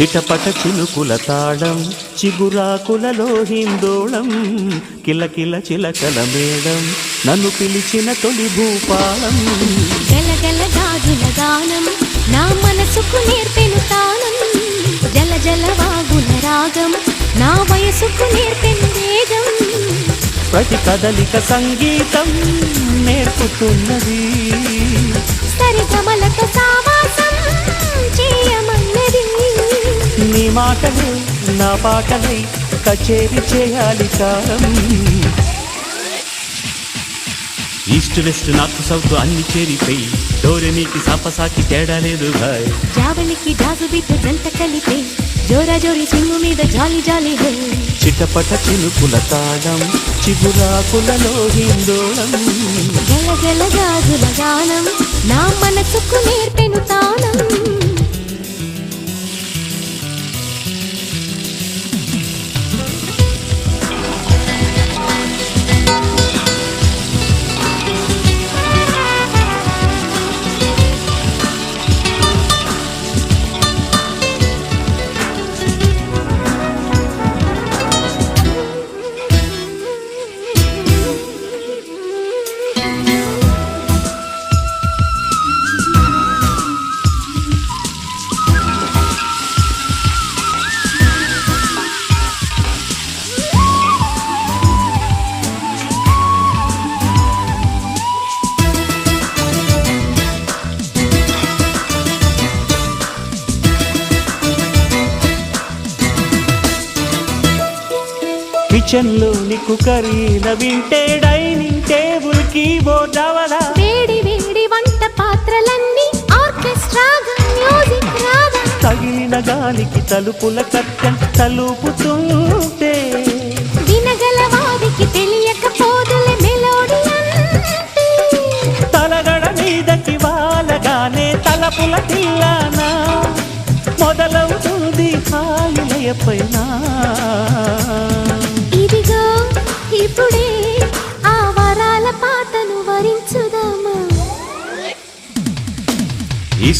చిటపట చినుకుల తాళం చిగురాకులలో హిందోళం కిలకిల చిలకల మేడం నన్ను పిలిచిన తొలి భూపాలం. గలగల గాజుల గానం నా మనసుకు నేర్పెను తాళం. జల జల వాగుల రాగం నా వయసుకు నేర్పెను వేగం. ప్రతి కదలిక సంగీతం నేర్పుతున్నది. సరిగమలతో మాటలే నా పాటలై కచేరి చేయాలి కాలం ఈస్ట్ వెస్ట్ నార్త్ సౌత్ అన్ని చేరిపోయి డోరెమీకి సాపసాకి తేడా లేదు భాయ్. జావలికి జాజు బిట్టు జంట కలిపే జోరా జోరి సింగు మీద జాలి జాలి హే. చిటపట చినుకుల తాళం చిగురాకులలో హిందోళం గల గల గాజుల గానం నా మనసుకు నేర్పెను తాళం. కిచెన్లోని కుకరీల వింటే డైనింగ్ టేబుల్ కీబోర్డ్ అవలా వేడి వేడి వంట పాత్రలన్నీ ఆర్కెస్ట్రాగా మ్యూజిక్ రాగా తగిలిన గాలికి తలుపుల కట్టం తలుపుతుంటే. వినగల వారికి తెలియకపోదులే మెలోడీ అంటే. తలగడ మీదకి వాలగానే తలపుల తిల్లానా మొదలవుతుంది హాయిలయ పైన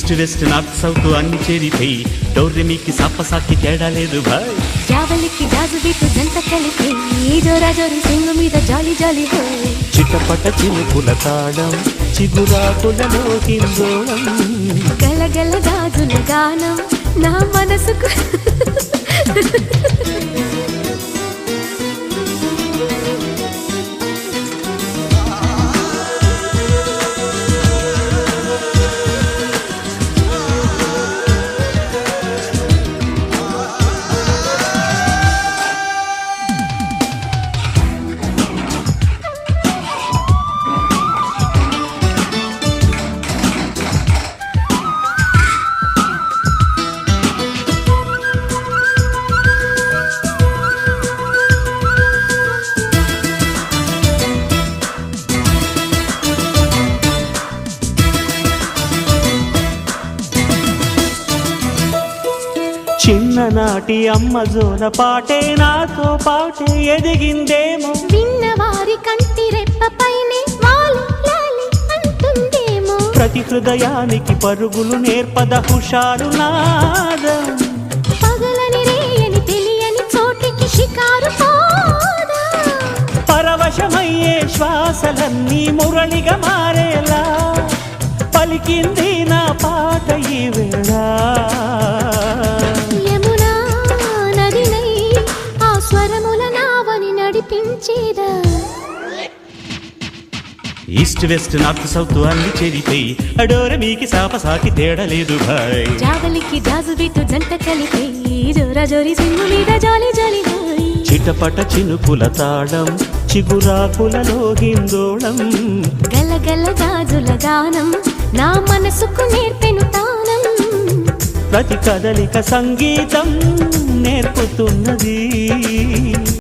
ఈస్ట్ వెస్ట్ నార్త్ సౌత్ అన్ని చేరిపోయి. డోర్రెమీకి సాపసాకి తేడా లేదు భాయ్. జావలికి జాజు బిట్టు జంట కలిపి. జోరా జోరి సింగు మీద జాలి జాలి చిటపట చినుకుల తాళం చిగురాకులలో హిందోళం గల గల గాజుల గానం నా మనసుకు. చిన్ననాటి అమ్మ జోల పాటే నాతో పాటే ఎదిగిందేమో. విన్నవారి కంటి రెప్పపైనే అంటుందేమో. ప్రతి హృదయానికి పరుగులు నేర్పద హుషారు నాదం. పగలని రేయని తెలియని చోటికి షికారు పరవశమయ్యే శ్వాసలన్నీ మురళిగా మారేలా. పలికింది నా పాట ఈ వేళ. ఈస్ట్ వెస్ట్ నార్త్ సౌత్ అన్ని చేరిపోయి. అడోర మీకి సాపసాకి తేడలేదు భాయ్. జాగలికి జాజు బిట్టు జంట కలిపి జోరా జోరి సింగు మీద జాలి జాలి చిటపట చినుకుల తాళం చిగురాకులలో గల గల గాజుల గానం నా మనసుకు నేర్పెను తానం. ప్రతి కదలిక సంగీతం నేర్పుతున్నది.